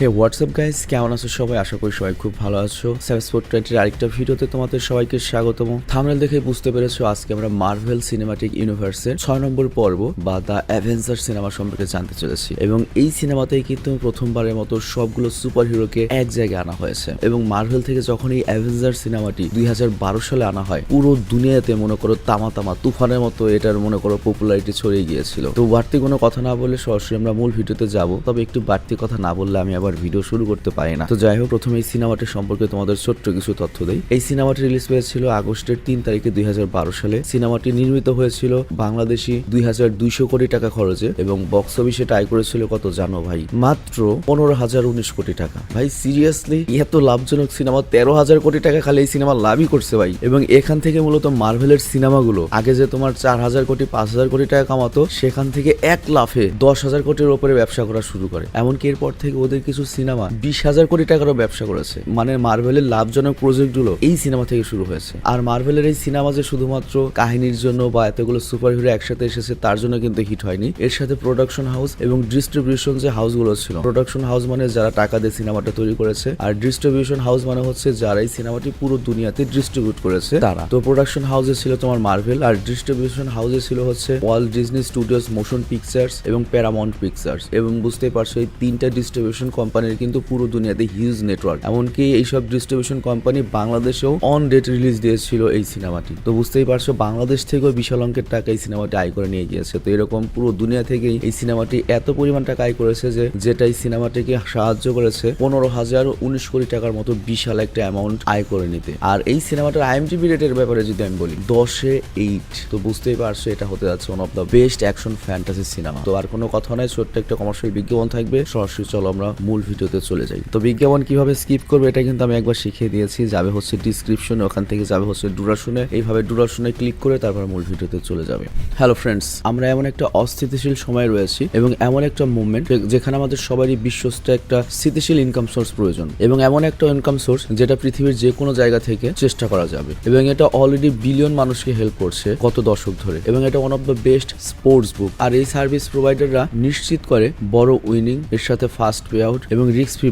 হে WhatsApp guys কেমন আছো সবাই? আশা করি সবাই খুব ভালো আছো। স্পোর্ট টোয়েন্টির আরেকটা ভিডিওতে তোমাদের সবাইকে স্বাগতম। থামনেল দেখে বুঝতে পেরেছ, আজকে আমরা মার্ভেল সিনেমাটিক ইউনিভার্সের ছয় নম্বর পর্ব বা দ্য অ্যাভেঞ্জার সিনেমা সম্পর্কে জানতে চলেছি। এবং এই সিনেমাতেই কিন্তু প্রথমবারের মতো সবগুলো সুপার হিরোকে এক জায়গায় আনা হয়েছে। এবং মার্ভেল থেকে যখন এই অ্যাভেঞ্জার সিনেমাটি দুই হাজার বারো সালে আনা হয়, পুরো দুনিয়াতে মনে করো তামা তামা তুফানের মতো এটার মনে করো পপুলারিটি ছড়িয়ে গিয়েছিল। তো বাড়তি কোনো কথা না বলে সরাসরি আমরা মূল ভিডিওতে যাব। তবে একটু বাড়তি কথা না বললে আমি আবার ভিডিও শুরু করতে পারি না। তো যাই হোক, প্রথমে এই সিনেমাটি সম্পর্কে তোমাদের ছোট্ট কিছু তথ্য দেই। এই সিনেমাটি রিলিজ পেয়েছিল আগস্টের তিন তারিখে দুই সালে। সিনেমাটি নির্মিত হয়েছিল বাংলাদেশি দুই কোটি টাকা খরচে এবং বক্স অফিসে টাই করেছিল কত জানো ভাই? মাত্র পনেরো হাজার উনিশ কোটি টাকা। ভাই সিরিয়াসলি এত লাভজনক সিনেমা, তেরো হাজার কোটি টাকা খালি এই সিনেমা লাভই করছে ভাই। এবং এখান থেকে মূলত মার্ভেলের সিনেমাগুলো, আগে যে তোমার চার হাজার কোটি, পাঁচ হাজার কোটি টাকা কামাতো, সেখান থেকে এক লাফে দশ হাজার কোটির উপরে ব্যবসা করা শুরু করে। এমনকি এরপর থেকে ওদের কিছু সিনেমা বিশ হাজার কোটি টাকারও ব্যবসা করেছে। মানে মার্ভেলের লাভজনক প্রজেক্টগুলো এই সিনেমা থেকে শুরু হয়েছে। আর মার্ভেলের এই সিনেমা যে শুধুমাত্র কাহিনীর জন্য বা এতগুলো সুপার হিরো একসাথে এসেছে, তার জন্য কিন্তু হিট হয়নি। এর সাথে প্রোডাকশন হাউস এবং ডিস্ট্রিবিউশন যে হাউসগুলো ছিল প্রোডাকশন হাউস মানে যারা টাকা দিয়ে সিনেমাটা তৈরি করেছে, আর ডিস্ট্রিবিউশন হাউস মানে হচ্ছে যারা এই সিনেমাটি পুরো দুনিয়াতে ডিস্ট্রিবিউট করেছে, তারা। তো প্রোডাকশন হাউসে ছিল তোমার মার্ভেল, আর ডিস্ট্রিবিউশন হাউসে ছিল হচ্ছে world Disney studios motion pictures এবং প্যারামাউন্ট পিকচার্স এবং বুঝতেই পারছ, এই তিনটা ডিস্ট্রিবিউশন কোম্পানির কিন্তু পুরো দুনিয়াতে হিউজ নেটওয়ার্ক এমনকি এইসব ডিস্ট্রিবিউশন কোম্পানি বাংলাদেশেও অন ডেট রিলিজ দিয়েছিল এই সিনেমাটি। তো বুঝতেই পারছ, বাংলাদেশ থেকেও বিশাল অঙ্কের টাকা এই সিনেমাটি আয় করে নিয়ে গিয়েছে। তো এরকম পুরো দুনিয়া থেকেই এই সিনেমাটি এত পরিমাণ টাকা আয় করেছে যে, যেটা এই সিনেমাটিকে সাহায্য করেছে পনেরো হাজার উনিশ কোটি টাকার মতো বিশাল একটা অ্যামাউন্ট আয় করে নিতে। আর এই সিনেমাটার আইএমটিভি রেটের ব্যাপারে যদি আমি বলি, দশে এইট তো বুঝতেই পারছ, এটা হতে যাচ্ছে one of the best action fantasy cinema তো আর কোনো কথা নয় ছোট্ট একটা কমার্শিয়াল বিজ্ঞাপন থাকবে। সরাসরি চলো আমরা মূল ভিডিওতে চলে যাই। তো বিজ্ঞাপন কীভাবে স্কিপ করবে এটা কিন্তু আমি একবার শিখিয়ে দিয়েছি। যাবে হচ্ছে ডিসক্রিপশনে ওখান থেকে যাবে হচ্ছে ডুরাশনে এইভাবে ডুরাশনে ক্লিক করে তারপর মূল ভিডিওতে চলে যাবে। হ্যালো ফ্রেন্ডস আমরা এমন একটা অস্থিতিশীল সময় রয়েছি এবং এমন একটা মুভমেন্ট যেখানে আমাদের সবারই বিশ্বস্ত একটা স্থিতিশীল ইনকাম সোর্স প্রয়োজন এবং এমন একটা ইনকাম সোর্স যেটা পৃথিবীর যে কোনো জায়গা থেকে চেষ্টা করা যাবে এবং এটা অলরেডি বিলিয়ন মানুষকে হেল্প করছে কত দশক ধরে এবং এটা one of the best sports book আর এই সার্ভিস প্রোভাইডাররা নিশ্চিত করে বড় উইনিং এর সাথে ফাস্ট পে আউট এবং রিস্ক ফ্রি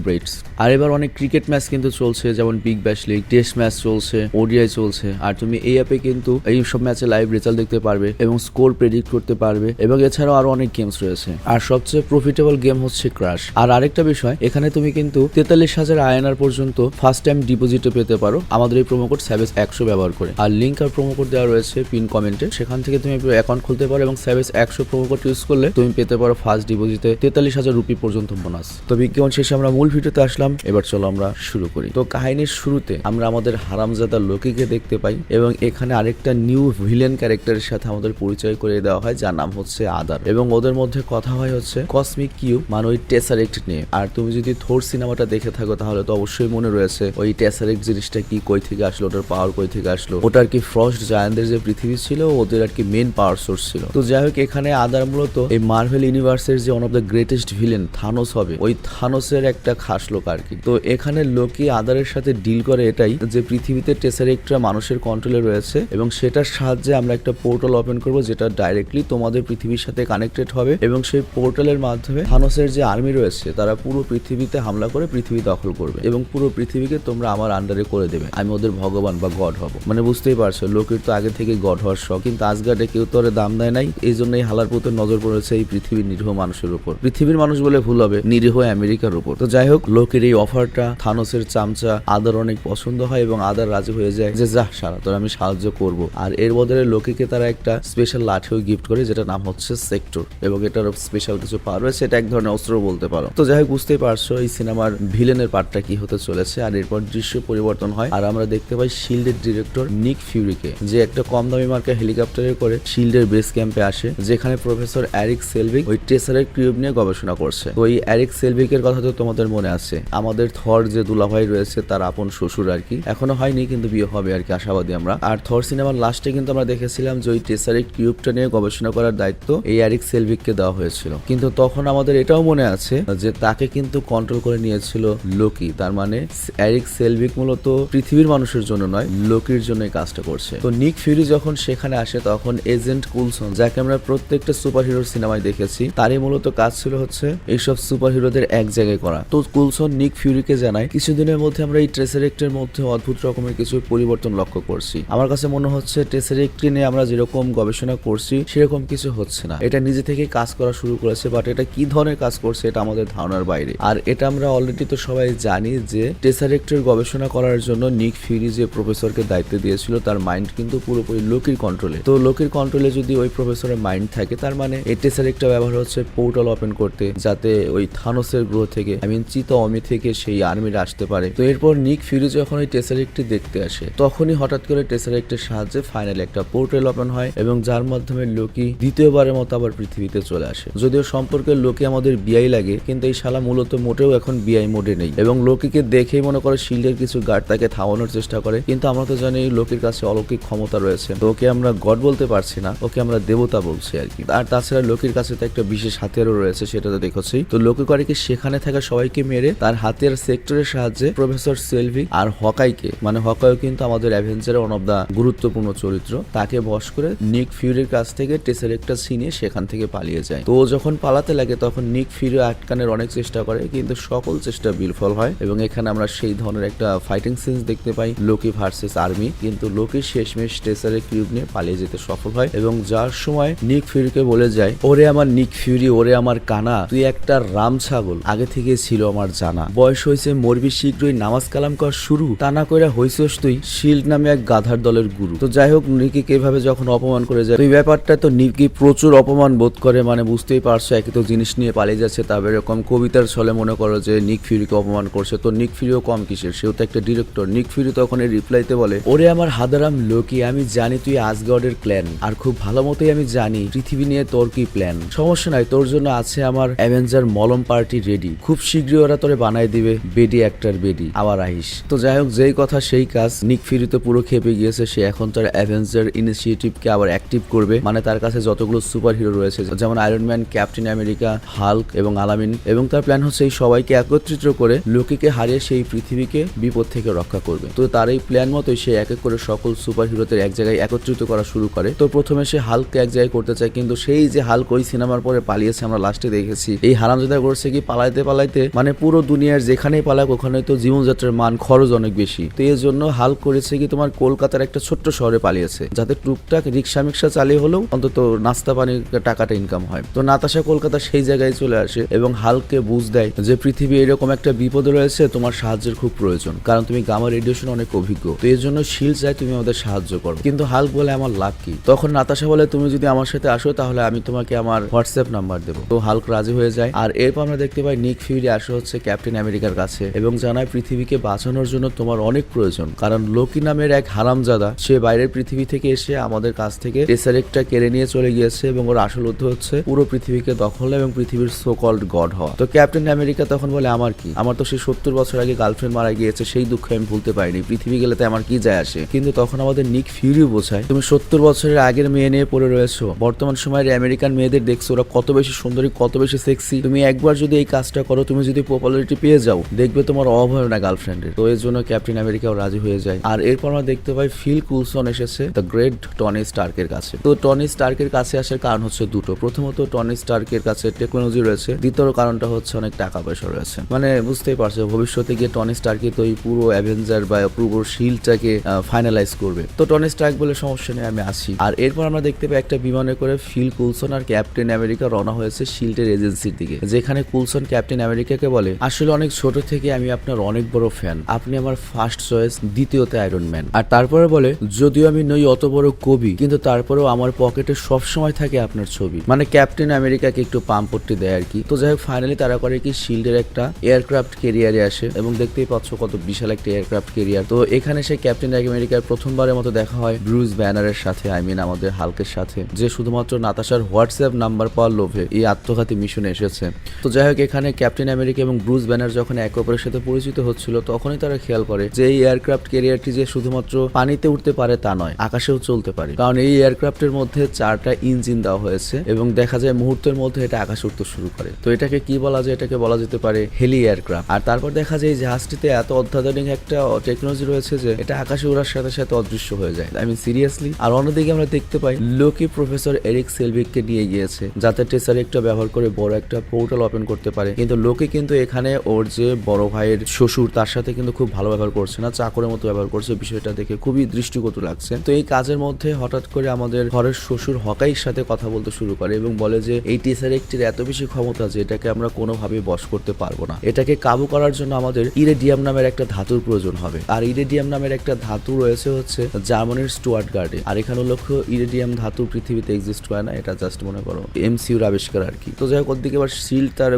আর এবার অনেক ক্রিকেট ম্যাচ কিন্তু চলছে, যেমন Big Bash league test match চলছে ওডিআই চলছে। আর তুমি এই অ্যাপে কিন্তু এই সব ম্যাচে লাইভ রেজাল্ট দেখতে পারবে এবং স্কোর প্রেডিক্ট করতে পারবে এবং এছাড়াও আরও অনেক গেমস রয়েছে। আর সবচেয়ে প্রফিটেবল গেম হচ্ছে ক্রাশ আর আরেকটা বিষয়, এখানে তুমি কিন্তু তেতাল্লিশ হাজার আয়নার পর্যন্ত ফার্স্ট টাইম ডিপোজিটে পেতে পারো আমাদের এই প্রোমো কোড স্যাভেজ একশো ব্যবহার করে। আর লিঙ্ক আর প্রোমো কোড দেওয়া রয়েছে পিন কমেন্টে সেখান থেকে তুমি অ্যাকাউন্ট খুলতে পারো এবং স্যাভেজ একশো প্রোমো কোড ইউজ করলে তুমি পেতে পারো ফার্স্ট ডিপোজিটে তেতাল্লিশ হাজার রুপি পর্যন্ত বোনাস তো বিজ্ঞাপন শেষে আমরা মূল ভিডিওতে আসলাম। এবার চলো আমরা শুরু করি। তো কাহিনীর শুরুতে আমরা আমাদের হারামজাদা লোকিকে দেখতে পাই এবং এখানে আরেকটা নিউ ভিলেন ক্যারেক্টারের সাথে আমাদের পরিচয় করে দেওয়া হয়, যার নাম হচ্ছে আদার। এবং ওদের মধ্যে কথা হয় হচ্ছে কসমিক কিউব মানে ওই টেসারেক্ট নিয়ে। আর তুমি যদি থোর সিনেমাটা দেখে থাকো, তাহলে তো অবশ্যই মনে রয়েছে ওই টেসারেক্ট জিনিসটা কি কই থেকে আসলো, ওটার পাওয়ার কই থেকে আসলো। ওটার কি ফ্রস্ট জায়ানদের যে পৃথিবী ছিল, ওদের আর কি মেন পাওয়ার সোর্স ছিল। তো যাই হোক, এখানে আদার মূলত এই মার্ভেল ইউনিভার্সের যে one of the greatest villain Thanos হবে, ওই থানোসের একটা খাস লোক আর কি। তো এখানে লোকি আদারের সাথে ডিল করে এটাই যে পৃথিবীতে টেসারেক্টরা মানুষের কন্ট্রোলে রয়েছে এবং সেটার সাহায্যে আমরা একটা পোর্টাল ওপেন করব যেটা ডাইরেক্টলি তোমাদের পৃথিবীর সাথে কানেক্টেড হবে এবং সেই পোর্টালের মাধ্যমে থানোসের যে আর্মি রয়েছে, তারা পুরো পৃথিবীতে হামলা করে পৃথিবী দখল করবে এবং পুরো পৃথিবীকে তোমরা আমার আন্ডারে করে দেবে। আমি ওদের ভগবান বা গড হব। মানে বুঝতেই পারছ, লোকের তো আগে থেকে গড হওয়ার শখ। কিন্তু আজগাটে কেউ তো দাম দেয় নাই। এই জন্যই হালার পুতের নজর পড়েছে এই পৃথিবীর নিরীহ মানুষের উপর। পৃথিবীর মানুষ বলে ভুল হবে। নিরীহ আমেরিকার উপর। তো যাই হোক, লোকের এই অফারটা, থানোসের চামচা, আদার অনেক পছন্দ হয় এবং আদার রাজি হয়ে যায় যে যা সারা, তোর আমি সাহায্য করব। আর এর বদলে লোকিকে তারা একটা স্পেশাল লাঠিও গিফট করে যেটা নাম হচ্ছে সেক্টর এবং এটার স্পেশাল কিছু পাওয়ার রয়েছে এটা এক ধরনের অস্ত্র বলতে পারো। তো যাই হোক, বুঝতেই পারছ এই সিনেমার ভিলেনের পার্টটা কি হতে চলেছে আর এরপর দৃশ্য পরিবর্তন হয়। আর আমরা দেখতে পাই শিল্ডের ডিরেক্টর নিক ফিউরিকে যে একটা কম দামি মার্কা হেলিকপ্টারে করে শিল্ডের বেস ক্যাম্পে আসে, যেখানে প্রফেসর অ্যারিক সেলভিক ওই টেসারের কিউব নিয়ে গবেষণা করছে। তো এই অ্যারিক সেলভিকের কথা তো তোমাদের মনে আছে। আমাদের থর যে দুলাভাই রয়েছে, তার আপন শ্বশুর আর কি। এখনও হয়নি, কিন্তু বিয়ে হবে আর কি, আশাবাদী আমরা। আর থর সিনেমার লাস্টে কিন্তু আমরা দেখেছিলাম যে ওই টেসারের কিউবটা নিয়ে গবেষণা করার দায়িত্ব এই অ্যারিক সেলভিককে দেওয়া হয়েছিল। কিন্তু তখন আমাদের এটাও মনে আছে যে তাকে কিন্তু কন্ট্রোল করে নিয়েছিল লোকি তার মানে অ্যারিক সেলভিক মূলত পৃথিবীর মানুষের জন্য নয় লোকির জন্য এই কাজটা করছে। তো নিক ফিউরি যখন সেখানে আসে, তখন এজেন্ট কুলসন, যাকে আমরা প্রত্যেকটা সুপার হিরোর সিনেমায় দেখেছি, তারই মূলত কাজ ছিল হচ্ছে এইসব সুপার হিরোদের এক জায়গায় করা। তো কুলসন, নিক ফিউরিকে জানায় কিছুদিনের মধ্যে আমরা এই ট্রেসারেক্টের মধ্যে অদ্ভুত রকমের কিছু পরিবর্তন লক্ষ্য করছি। আমার কাছে মনে হচ্ছে ট্রেসারেক্টকে নিয়ে আমরা যেরকম গবেষণা করছি, সেরকম কিছু হচ্ছে না। এটা নিজে থেকে কাজ করা শুরু করেছে বাট এটা কি ধরনের কাজ করছে এটা আমাদের ধারণার বাইরে। আর এটা আমরা অলরেডি তো সবাই জানি যে টেসারেক্টের গবেষণা করার জন্য নিক ফিউরি যে প্রফেসরকে দায়িত্ব দিয়েছিল, তার মাইন্ড কিন্তু পুরোপুরি লোকের কন্ট্রোলে তো লোকের কন্ট্রোলে যদি ওই প্রফেসরের মাইন্ড থাকে, তার মানে এই টেসারেক্টটা ব্যবহার হচ্ছে পোর্টাল ওপেন করতে, যাতে ওই থানোসের গ্রহ থেকে আই মিন চিতা অমি থেকে সেই আর্মিরা আসতে পারে। তো এরপর নিক ফিউরি যখন ওই টেসারেক্টটি দেখতে আসে, তখনই হঠাৎ করে টেসারেক্টের সাহায্যে ফাইনালি একটা পোর্টাল ওপেন হয় এবং যার মাধ্যমে লোকি দ্বিতীয়বারের মতো আবার পৃথিবীতে চলে আসে। যদিও সম্পর্কে লোকে আমাদের বিআই লাগে, কিন্তু এই শালা মূলত মোটেও এখন বিআই মোডে নেই। এবং লোকিকে দেখেই মনে করে শিল্ডের কিছু গার্ড তাকে থামানোর চেষ্টা করে, কিন্তু আমরা তো জানি লোকের কাছে অলৌকিক ক্ষমতা রয়েছে। তো ওকে আমরা গড বলতে পারছি না, ওকে আমরা দেবতা বলছি আর কি। আর তাছাড়া লোকের কাছে তো একটা বিশেষ হাতিয়ারও রয়েছে, সেটা তো দেখছি। তো লোকে করে কি সেখানে থাকা সবাইকে মেরে তার হাতের সেক্টরের সাহায্যে প্রফেসর সেলভিক আর হকাইকে মানে হকাইও কিন্তু আমাদের অ্যাভেঞ্জারের ওয়ান অফ দা গুরুত্বপূর্ণ চরিত্র, তাকে বশ করে নিক ফিউরির কাছ থেকে টেসের একটা সিনে সেখান থেকে পালিয়ে যায়। তো যখন পালাতে লাগে তখন নিক ফিউরি আটকানোর অনেক চেষ্টা করে, কিন্তু সকল চেষ্টা বিফল হয় এবং এখানে আমরা সেই ধরনের একটা ফাইটিং সিনস দেখতে পাই, লোকি ভার্সেস আর্মি কিন্তু লোকি শেষমেশ টেসারের কিউব নিয়ে পালিয়ে যেতে সফল হয় এবং যার সময় নিক ফিউরিকে বলে যায়, ওরে আমার নিক ফিউরি, ওরে আমার কানা, তুই একটা রাম ছাগল। আগে থেকে ছিল আমার জানা। বয়স হয়েছে মরবি শীঘ্রই নামাজ কালাম কর শুরু, তা না কইরা হইছস তুই শিল্ড নামে এক গাধার দলের গুরু। তো যাই হোক নিকিকে এভাবে যখন অপমান করে যায় এই ব্যাপারটা তো নিকি প্রচুর অপমান বোধ করে মানে বুঝতেই পারছ একই তো জিনিস নিয়ে পালিয়ে যাচ্ছে তবে এরকম কবিতার ছলে মনে করো যে নিক ফিউরিকে অপমান করছে, তো নিক ফিউরিও কম কিসের? সেও তো একটা ডিরেক্টর নিক ফিউরি তখন এই রিপ্লাইতে বলে, ওরে আমার হাদারাম লোকি, আমি জানি তুই আজগডের প্ল্যান আর খুব ভালো মতোই আমি জানি পৃথিবী নিয়ে তোর কি প্ল্যান সমস্যা নাই, তোর জন্য আছে আমার অ্যাভেঞ্জার মলম পার্টি রেডি খুব শীঘ্রই ওরা তোরে বানাই দিবে, বেডি একটার বেডি। আবার আহিস। তো যাই হোক, যেই কথা সেই কাজ। নিক ফিউরি তো পুরো খেপে গিয়েছে, সে এখন তার অ্যাভেঞ্জার ইনিশিয়েটিভকে আবার অ্যাক্টিভ করবে। মানে তার কাছে যতগুলো সুপার হিরো রয়েছে, যেমন iron man captain America Hulk এবং আলামিন এবং তার প্ল্যান হচ্ছে এই সবাইকে একত্রিত করে লোকিকে হারিয়ে সেই পৃথিবীকে বিপদ থেকে রক্ষা করবে। তো তার এই প্ল্যান মতোই সে এক এক করে সকল সুপার হিরোদের এক জায়গায় একত্রিত করা শুরু করে। তো প্রথমে সে হাল্ককে এক জায়গায় করতে চায়, কিন্তু সেই যে হাল্ক ওই সিনেমার পরে পালিয়েছে আমরা লাস্টে দেখেছি। এই হারামজাদা করছে কি, পালাইতে পালাইতে মানে পুরো দুনিয়ার যেখানেই পালাক ওখানে তো জীবনযাত্রার মান খরচ অনেক বেশি। তো এর জন্য হাল্ক করেছে কি, তোমার কলকাতার একটা ছোট্ট শহরে পালিয়েছে, যাতে টুকটাক রিক্সা মিক্সা চালিয়ে হলেও অন্তত নাস্তা পানির টাকাটা ইনকাম হয়। তো নাতাশা কলকাতা সেই জায়গায় চলে আসে এবং হালকে বুঝ দেয় যে পৃথিবী এরকম একটা বিপদ রয়েছে, তোমার সাহায্যের খুব প্রয়োজন। কারণ তুমি গামা রেডিয়েশন অনেক অভিজ্ঞ। তো এর জন্য শিল চাই তুমি আমাদের সাহায্য করো। কিন্তু হাল্ক বলে আমার লাভ কি? তখন নাতাশা বলে, তুমি যদি আমার সাথে আসো, তাহলে আমি তোমাকে আমার হোয়াটসঅ্যাপ নাম্বার দেবো। তো হাল্ক রাজি হয়ে যায়। আর এরপর আমরা দেখতে পাই নিক ফিউরি আসে হচ্ছে ক্যাপ্টেন আমেরিকার কাছে এবং জানায় পৃথিবীকে বাঁচানোর জন্য তোমার অনেক প্রয়োজন। কারণ লোকি নামের এক হারামজাদা, সে বাইরের পৃথিবী থেকে এসে আমাদের কাছ থেকে টেসারেকটা কেড়ে নিয়ে চলে গিয়েছে এবং ওর আসল উদ্দেশ্য হচ্ছে পুরো পৃথিবীকে দখল এবং পৃথিবীর সো কল্ড গড হওয়া। তো ক্যাপ্টেন আমেরিকা তখন বলে, আমার কি? আমার তো সেই সত্তর বছর আগে গার্লফ্রেন্ড মারা গিয়েছে, সেই দুঃখ আমি ভুলতে পারিনি। পৃথিবী গেলে তো আমার কি যায় আসে? কিন্তু তখন আমাদের নিক ফিউরি বোঝায়, তুমি সত্তর বছরের আগের মেয়ে নিয়ে পড়ে রয়েছো। বর্তমান সময়ের আমেরিকান মেয়েদের দেখছ, ওরা কত বেশি সুন্দরী, কত বেশি সেক্সি তুমি একবার যদি এই কাজটা করো, তুমি যদি পপুলারিটি পেয়ে যাও, দেখবে তোমার অভাব হবে না গার্লফ্রেন্ডের তো এর জন্য ক্যাপ্টেন আমেরিকাও রাজি হয়ে যায়। আর এরপর আমরা দেখতে পাই ফিল কুলসন এসেছে দ্য গ্রেট টনি স্টার্কের কাছে। তো টনি স্টার্কের কাছে আসার কারণ হচ্ছে দুটো। প্রথমত টনি স্টার্কের কাছে টেকনোলজি রয়েছে। দ্বিতীয় কারণটা হচ্ছে অনেক টাকা পয়সা রয়েছে। মানে বুঝতেই পারছ, ভবিষ্যতে গিয়ে টনি স্টার্কে তো এই পুরো অ্যাভেঞ্জার বা পুরো শিলটাকে ফাইনালাইজ করবে। তো টনি স্টার্ক বলে সমস্যা নেই, আমি আসি আর এরপর আমরা দেখতে পাই একটা বিমানে করে ফিল কুলসন আর ক্যাপ্টেন আমেরিকা রওনা হয়েছে শিল্ডের এজেন্সির দিকে, যেখানে কুলসন ক্যাপ্টেন আমেরিকাকে বলে, আসলে অনেক ছোট থেকে আমি আপনার অনেক বড় ফ্যান। আপনি আমার ফার্স্ট চয়েস, দ্বিতীয়তে আয়রন ম্যান। আর তারপরে বলে, যদিও আমি নই অত বড় কবি, কিন্তু তারপরেও আমার পকেটে সব সময় থাকে আপনার ছবি। মানে ক্যাপ্টেন আমেরিকাকে একটু পাম্প করতে দেয় আর কি। তো যাই হোক ফাইনালি তারা করে কি, শিল্ডের একটা এয়ারক্রাফট কেরিয়ারে আসে এবং দেখতেই পাচ্ছ কত বিশাল একটা এয়ারক্রাফট কেরিয়ার তো এখানে সে ক্যাপ্টেন আমেরিকার প্রথমবারের মতো দেখা হয় ব্রুজ ব্যানারের সাথে, আই মিন আমাদের হালকের সাথে, যে শুধুমাত্র নাতাশার হোয়াটসঅ্যাপ নাম্বার পাওয়ার লোভে এই আত্মঘাতী মিশনে এসেছে। তো যাই হোক, এখানে ক্যাপ্টেন আমেরিকা এবং ব্রুজ ব্যানার যখন একে অপরের সাথে পরিচিত হচ্ছিল, তখনই তারা খেয়াল করে যে এই এয়ারক্রাফট কেরিয়ারটি যে শুধুমাত্র পানিতে উঠতে পারে তা নয়, আকাশেও চলতে পারে। কারণ এই এয়ারক্রাফটের মধ্যে চারটা ইঞ্জিন দেওয়া হয়েছে এবং দেখা যায় মুহূর্তের মধ্যে এটা আকাশে উঠতে শুরু করে। তো এটাকে কি বলা যায়? এটাকে বলা যেতে পারে হেলি এয়ারক্রাফট। আর তারপর দেখা যায় এই জাহাজটিতে এত অত্যাধুনিক একটা টেকনোলজি রয়েছে যে এটা আকাশে উড়ার সাথে সাথে অদৃশ্য হয়ে যায়। আই মিন সিরিয়াসলি আর অন্যদিকে আমরা দেখতে পাই লোকি প্রফেসর এরিক সেলভিককে নিয়ে গিয়েছে, যাতে টেসার একটা ব্যবহার করে বড় একটা পোর্টাল ওপেন করতে পারে। কিন্তু লোকে কিন্তু এখানে ওর যে বড় ভাইয়ের শ্বশুর, তার সাথে কিন্তু খুব ভালো ব্যবহার করছে না, চাকরের মতো ব্যবহার করছে, বিষয়টা দেখে খুবই দৃষ্টিকটু লাগছে। তো এই কাজের মধ্যে হঠাৎ করে আমাদের ঘরের শ্বশুর হকাইর সাথে কথা বলতে শুরু করে এবং বলে যে, এই টিসার একটির এত বেশি ক্ষমতা যে এটাকে আমরা কোনোভাবেই বশ করতে পারব না। এটাকে কাবু করার জন্য আমাদের ইরেডিয়াম নামের একটা ধাতুর প্রয়োজন হবে। আর ইরেডিয়াম নামের একটা ধাতু রয়েছে হচ্ছে জার্মানির স্টুয়ার্ট গার্ডে। আর এখানে লক্ষ্য ইরেডিয়াম ধাতু পৃথিবীতে এক্সিস্ট করে না, এটা জাস্ট মনে করো এমসিউর আবিষ্কার আর কি। তো যাই হোক, ওদিকে এবার শিল তার